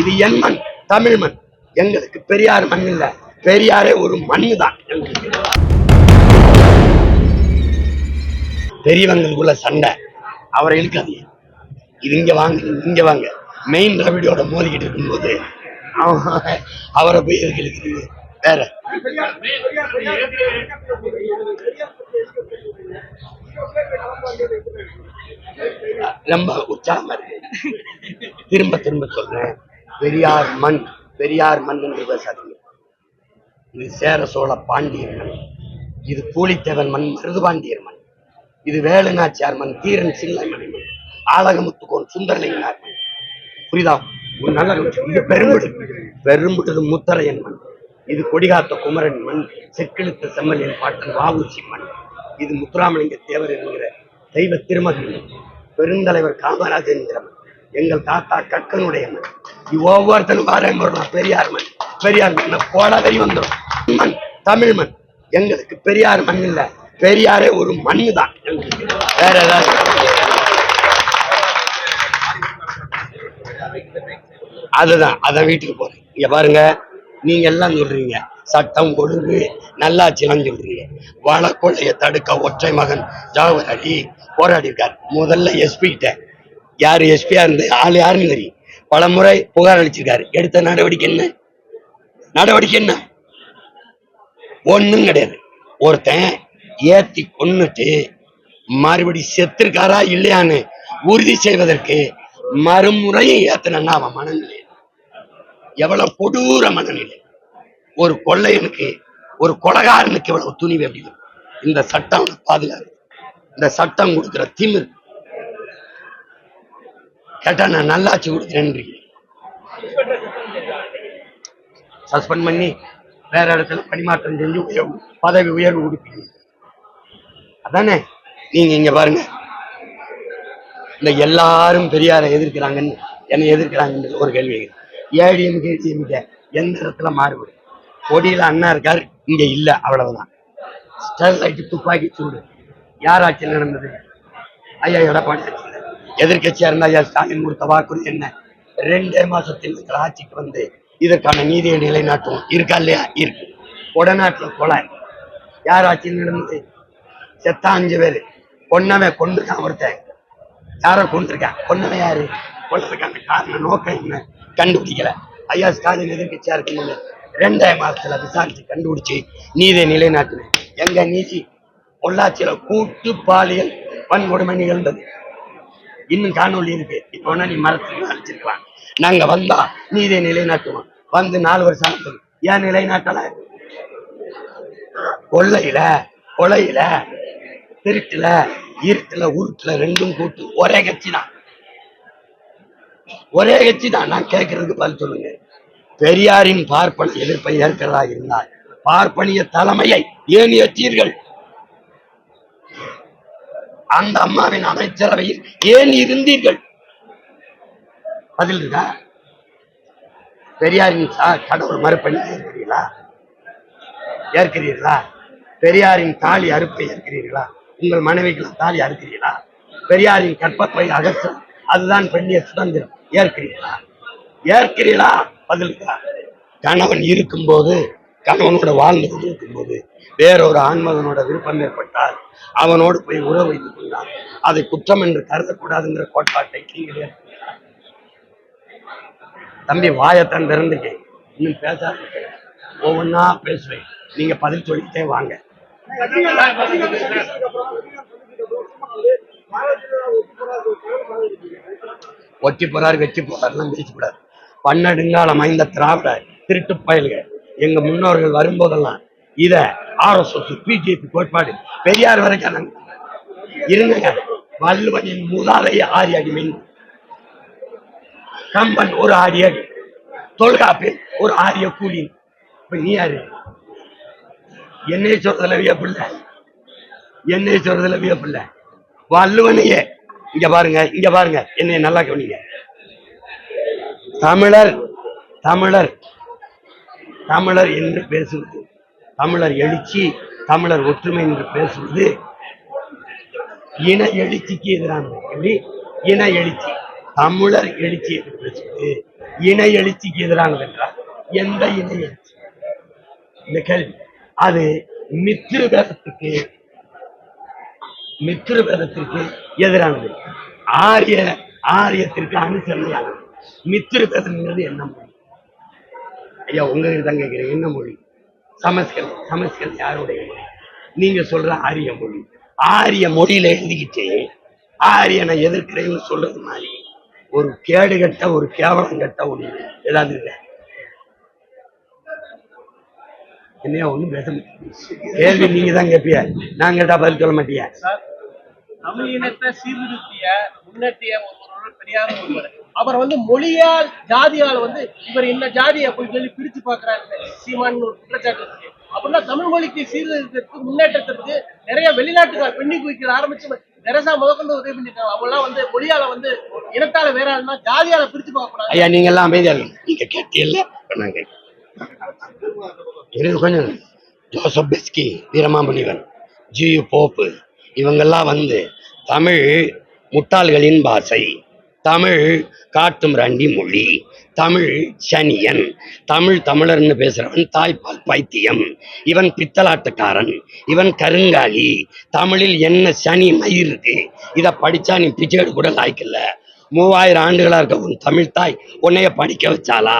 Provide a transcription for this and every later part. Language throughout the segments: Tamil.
இது என் மண் தமிழ் மண். எங்களுக்கு பெரியார் மண் இல்ல. பெரியாரே ஒரு மண் தான் எங்களுக்கு. பெரியவங்களுக்குள்ள சண்டை. அவரை இழுக்காது இது இங்க வாங்க இங்க வாங்க. மெயின் ரவிடியோட மோதிக்கிட்டு இருக்கும்போது அவரை போய் எதுக்கு வேற. ரொம்ப உற்சாகமா இருக்கு. திரும்ப திரும்ப சொல்றேன். பெரியார் மண் பெரியார் மண் என்று பேசாதீங்க இது சேர சோழ பாண்டியர் மண் இது பூலித்தேவன் மண் மருதுபாண்டியர் மண் இது வேலுநாச்சியார் மண் தீரன் சில்லைமணி மண் ஆலகமுத்துக்கோன் சுந்தரலிங்கனார் மண். புரியுதா? ஒரு நல்ல இது பெரும்புடு பெரும்புடுது முத்தரையன் மண் இது கொடிகாத்த குமரன் மண் செக்கிழுத்த செம்மலின் பாட்டன் வாவூசி மண் இது முத்துராமலிங்க தேவர் என்கிற தெய்வ திருமகன் பெருந்தலைவர் காமராஜன் என்கிற மண். எங்கள் தாத்தா கக்கனுடைய மண் இது ஒவ்வொருத்தரும் வாரம் போடலாம் பெரியார் மண். பெரியார் மண். போலவரி வந்துடும் மண் தமிழ் மண். எங்களுக்கு பெரியார் மண் இல்ல. பெரியாரே ஒரு மண்ணு தான் எங்களுக்கு வேற ஏதாவது அதுதான். அதான் வீட்டுக்கு போறேன். இங்க பாருங்க நீங்க எல்லாம் சொல்றீங்க. சட்டம் ஒழுங்கு நல்லாட்சிலாம் சொல்றீங்க. வழக்கொலைய தடுக்க ஒற்றை மகன் ஜாவர் அலி போராடி இருக்கார். முதல்ல எஸ்பி கிட்ட யாரு எஸ்பியா இருந்து ஆள் யாருன்னு தெரியும். பல முறை புகார் அளிச்சிருக்காரு. எடுத்த நடவடிக்கை என்ன? நடவடிக்கை என்ன? ஒண்ணும் கிடையாது. ஒருத்தன் ஏத்தி கொன்னுட்டு மறுபடி செத்துருக்காரா இல்லையான்னு உறுதி செய்வதற்கு மறுமுறையும் ஏத்தனா அவன் மனநிலை. எவ்வளவு கொடூர மனநிலை. ஒரு கொள்ளையனுக்கு ஒரு கொலகாரனுக்கு எவ்வளவு துணிவு அப்படின்னு இந்த சட்டம் பாதுகாப்பு பாதுகாக்கு இந்த சட்டம் கொடுக்குற திமிர் கேட்டா நான் நல்லாச்சு கொடுக்குறேன்றீங்க. சஸ்பெண்ட் பண்ணி வேற இடத்துல பணிமாற்றம் செஞ்சு உயர்வு பதவி உயர்வு கொடுப்பீங்க. அதானே? நீங்க இங்க பாருங்க. இந்த எல்லாரும் பெரியாரை எதிர்க்கிறாங்கன்னு என்னை எதிர்க்கிறாங்கன்றது ஒரு கேள்வி ஏடிஎம் கேடிஎம்க எந்த இடத்துல மாறுபடும்? கொடியில அண்ணா இருக்காரு இங்க இல்ல அவ்வளவுதான். ஸ்டெர்லைட் துப்பாக்கி சூடு. யார் ஆட்சியில் நடந்தது? ஐயா எடப்பாடி எதிர்கட்சியா எதிர்க்கட்சியா ஐயா ஸ்டாலின் கொடுத்த வாக்குறுதி என்ன? ரெண்டே மாசத்தில் இருக்கிற ஆட்சிக்கு வந்து இதற்கான நீதியை நிலைநாட்டும் இருக்கா இல்லையா? இருக்கு. கொடநாட்டுல கொலை. யார் ஆட்சியில் நடந்தது? செத்தா அஞ்சு பேரு. கொன்னவன் கொண்டுட்டான் ஒருத்தன். யாரை கொண்டிருக்கான் கொன்னவன் யாரு? கொண்டதுக்கான காரணம் நோக்கம் என்ன? கண்டுபிடிக்கல. ஐயா ஸ்டாலின் எதிர்க்கட்சியா இருக்கும்போது ரெண்டே மாசத்துல விசாரிச்சு கண்டுபிடிச்சு நீதியை நிலைநாட்டினேன். எங்க நீதி பொள்ளாச்சியில கூட்டு பாலியல் வன்கொடுமை நிகழ்ந்தது. இன்னும் காணொலி இருக்கு இப்ப வேணா நீ மரத்துக்கு அழிச்சிருக்கலாம் நாங்க வந்தா நீதியை நிலைநாட்டுவோம். வந்து நாலு வருஷம் ஆகுது ஏன் நிலைநாட்டல? கொள்ளையில கொலையில திருட்டுல இருட்டுல உருட்டுல ரெண்டும் கூட்டு ஒரே கட்சி தான். ஒரே கட்சி தான். நான் கேட்கறதுக்கு பதில் சொல்லுங்க. பெரியாரின் பார்ப்பன எதிர்ப்பை ஏற்கிறதா இருந்தால் பார்ப்பனிய தலைமையை ஏன் ஏற்றீர்கள்? அந்த அம்மாவின் அமைச்சரவையில் ஏன் இருந்தீர்கள்? பதில் இருக்கா? பெரியாரின் சா- கடவுள் மறுப்பணி ஏற்கிறீர்களா? ஏற்கிறீர்களா? பெரியாரின் தாலி அறுப்பை ஏற்கிறீர்களா? உங்கள் மனைவிக்கு தாலி அறுக்கிறீர்களா? பெரியாரின் கற்பப்பை அகற்றம் அதுதான் பெண்ணிய சுதந்திரம். ஏற்கிறீர்களா? ஏற்கிறீர்களா? பதிலுக்கா கணவன் இருக்கும்போது கணவனோட வாழ்ந்து கொண்டிருக்கும் போது வேறொரு ஆண்மகனோட விருப்பம் ஏற்பட்டால் அவனோடு போய் உறவு வைத்துக் கொண்டான் அதை குற்றம் என்று கருதக்கூடாதுங்கிற கோட்பாட்டை நீங்கள் தம்பி வாயத்தான் திறந்துட்டேன். இன்னும் பேசாத ஒவ்வொன்றா பேசுவேன். நீங்க பதில் சொல்லிட்டே வாங்க. ஒட்டி போறாரு வெட்டி போறாருலாம் பேசக்கூடாது. பன்னெடுங்காலம் அமைந்த திராவிட திருட்டு பயல்க எங்க முன்னோர்கள் வரும்போதெல்லாம் இத ஆர்எஸ்எஸ் பிஜேபி கோட்பாடு பெரியார் வரைக்கும் இருங்க வள்ளுவனின் மூதாதைய ஆரி அடிமை. கம்பன் ஒரு ஆரிய தொல்காப்பில் ஒரு ஆரிய கூலி. இப்ப நீ யாரு? என்னை சொல்றதுல வியப்பில்ல என்னை சொல்றதுல வியப்பில்ல வள்ளுவனையே இங்க பாருங்க இங்க பாருங்க. என்னை நல்லா கவனிங்க. தமிழர் தமிழர். தமிழர் என்று பேசுவது. தமிழர் எழுச்சி தமிழர் ஒற்றுமை என்று பேசுவது. இன எழுச்சிக்கு எதிரானது கேள்வி. இன எழுச்சி தமிழர் எழுச்சி என்று பேசுவது. இன எழுச்சிக்கு எதிரானது என்றால் எந்த இன எழுச்சி? இந்த கேள்வி. அது மித்திரு வேதத்துக்கு மித்திரு வேதத்திற்கு எதிரானது. ஆரிய ஆரியத்திற்கு அனுசரணையானது. மித்திரு வேதம்ங்கிறது என்ன? ஐயா உங்ககிட்ட தான் கேட்குறேன் என்ன மொழி? சமஸ்கிருதம். சமஸ்கிருதம் யாருடைய மொழி? நீங்கள் சொல்கிற ஆரிய மொழி. ஆரிய மொழியில் எழுதிக்கிட்டு ஆரியனை எதிர்க்கிறேன்னு சொல்றது மாதிரி ஒரு கேடு கட்ட ஒரு கேவலம் கட்ட ஒன்று ஏதாவது இல்லை? என்னையா ஒன்றும் பேச மாட்டீங்க. கேள்வி நீங்க தான் கேட்பிய நான் கேட்டா பதில் சொல்ல மாட்டியா? தமிழ் இனத்தை சீர்திருத்திய முன்னேற்றிய ஒருவர் பெரியார் ஒருவர். அவர் வந்து மொழியால் ஜாதியால் வந்து இவர் இந்த ஜாதியை போய் சொல்லி பிரிச்சு பாக்குறாரு சீமான் ஒரு குற்றச்சாட்டு இருக்கு அப்படின்னா தமிழ் மொழிக்கு சீர்திருத்தத்துக்கு முன்னேற்றத்திற்கு நிறைய வெளிநாட்டுக்கார் பெண்ணி குவிக்கிற ஆரம்பிச்சு நெரசா முதற்கொண்டு உதவி பண்ணிருக்காங்க அவங்களாம் வந்து மொழியால வந்து இனத்தால வேற ஆளுனா ஜாதியால பிரிச்சு பார்க்க கூடாது ஐயா நீங்க எல்லாம் அமைதியா நீங்க கேட்டீங்கல்ல? இப்ப நான் கொஞ்சம் Joseph Beschi Veeramamunivan G Pope இவங்கெல்லாம் வந்து தமிழ் முட்டாள்களின் பாஷை. தமிழ் காட்டும் ரண்டி மொழி தமிழ் சனியன் தமிழ் தமிழர்னு பேசுகிறவன் தாய்ப்பால் பைத்தியம் இவன் பித்தலாட்டக்காரன் இவன் கருங்காலி தமிழில் என்ன சனி மயிர் இருக்கு? இதை படித்தா நீ பிச்சேடு கூட லாய்க்கல மூவாயிரம் ஆண்டுகளாக இருக்க உன் தமிழ் தாய் உன்னைய படிக்க வச்சாலா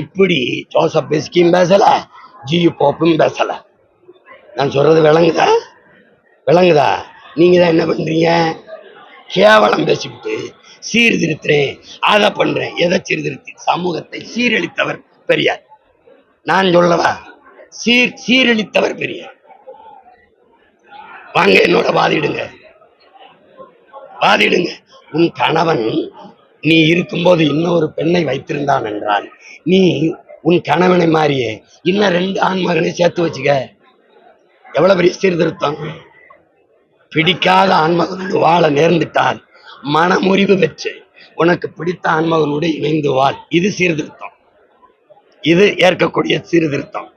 இப்படி ஜோசப் பெஸ்கியும் பேசலை ஜி போப்பும் பேசலை. நான் சொல்கிறது விளங்குதா? விளங்குதா? நீங்கள் தான் என்ன பண்ணுறீங்க கேவலம் பேசிவிட்டு சீர்திருத்துறேன். அதை பண்றேன். எதை சீர்திருத்தி? சமூகத்தை சீரழித்தவர் பெரியார். நான் சொல்லவா? சீர் சீரழித்தவர் பெரியார். வாங்க என்னோட வாதிடுங்க வாதிடுங்க உன் கணவன் நீ இருக்கும்போது இன்னொரு பெண்ணை வைத்திருந்தான் என்றால் நீ உன் கணவனை மாறியே. இன்னும் ரெண்டு ஆண் மகனை சேர்த்து வச்சுக்க. எவ்வளவு பெரிய சீர்திருத்தம்? பிடிக்காத ஆண்மகனோடு வாழ நேர்ந்துட்டான் மனமுறிவு பெற்று உனக்கு பிடித்த ஆன்மகனோடு இணைந்து வாழ். இது சீர்திருத்தம். இது ஏற்கக்கூடிய சீர்திருத்தம்.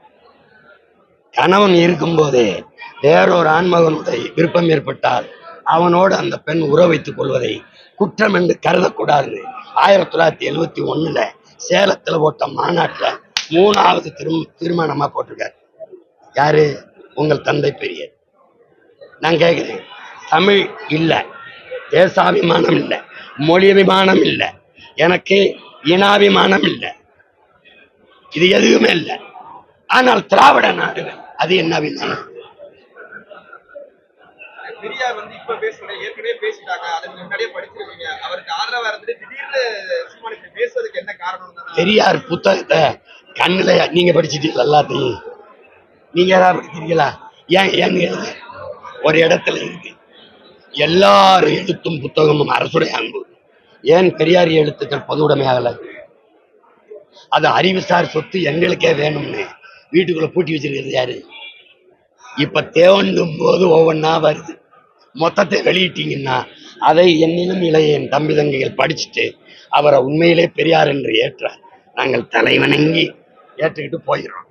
கணவன் இருக்கும்போதே வேறொரு ஆண்மகனுடைய விருப்பம் ஏற்பட்டால் அவனோடு அந்த பெண் உறவு வைத்துக் கொள்வதை குற்றம் என்று கருதக்கூடாது. ஆயிரத்தி தொள்ளாயிரத்தி எழுவத்தி ஒண்ணுல சேலத்துல போட்ட மாநாட்டுல மூணாவது திரும் திருமணமா போட்டிருக்காரு. யாரு? உங்கள் தந்தை பெரியர். நான் கேட்குறேன் தமிழ் இல்லை. தேசாபிமானம் இல்லை மொழி அபிமானம் இல்லை எனக்கு இனாபிமானம் இல்லை இது எதுவுமே இல்லை. ஆனால் திராவிட நாடுகள் அது என்ன அபிமானம்? பெரியார் வந்து இப்ப பேசல ஏற்கனவே பேசிட்டாங்க. அதை நீங்க முன்னாடியே படிச்சிருக்கீங்க. அவருக்கு ஆதரவா இருந்துட்டு திடீர்னு சீமான் இப்படி பேசுறதுக்கு என்ன காரணம் பெரியார் புத்தகத்தை கண்ணுல நீங்க படிச்சிட்டீங்களா எல்லாத்தையும்? நீங்க ஏதாவது படிக்கிறீங்களா? ஏன் ஏன்னு. ஒரு இடத்துல இருக்கு. எல்லார் எழுத்தும் புத்தகமும் அரசுடைய அன்பு. ஏன் பெரியார் எழுத்துக்கள் பொதுவுடைமையாகல அது அறிவுசார் சொத்து எங்களுக்கே வேணும்னு வீட்டுக்குள்ள பூட்டி வச்சிருக்கிறது யாரு? இப்ப தேவண்டும் போது ஒவ்வொன்றா வருது. மொத்தத்தை வெளியிட்டீங்கன்னா அதை என்னிலும் இளைய என் தம்பி தங்கைகள் படிச்சுட்டு அவரை உண்மையிலே பெரியார் என்று ஏற்ற நாங்கள் தலைவணங்கி ஏற்றுக்கிட்டு போயிடுறோம்